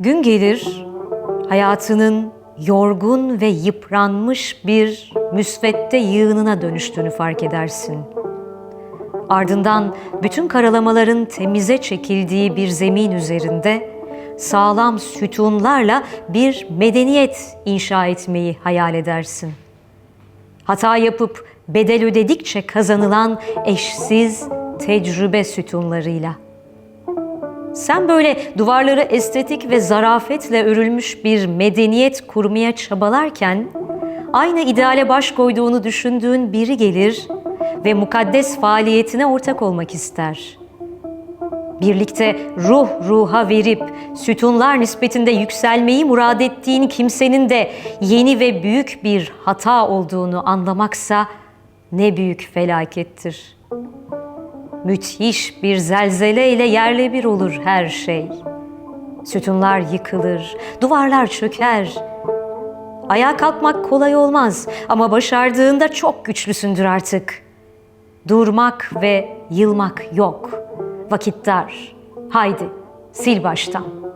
Gün gelir hayatının yorgun ve yıpranmış bir müsvedde yığınına dönüştüğünü fark edersin. Ardından bütün karalamaların temize çekildiği bir zemin üzerinde sağlam sütunlarla bir medeniyet inşa etmeyi hayal edersin. Hata yapıp bedel ödedikçe kazanılan eşsiz tecrübe sütunlarıyla. Sen böyle duvarları estetik ve zarafetle örülmüş bir medeniyet kurmaya çabalarken aynı ideale baş koyduğunu düşündüğün biri gelir ve mukaddes faaliyetine ortak olmak ister. Birlikte ruh ruha verip sütunlar nispetinde yükselmeyi murad ettiğin kimsenin de yeni ve büyük bir hata olduğunu anlamaksa ne büyük felakettir. Müthiş bir zelzeleyle yerle bir olur her şey. Sütunlar yıkılır, duvarlar çöker. Ayağa kalkmak kolay olmaz ama başardığında çok güçlüsündür artık. Durmak ve yılmak yok. Vakit dar. Haydi sil baştan.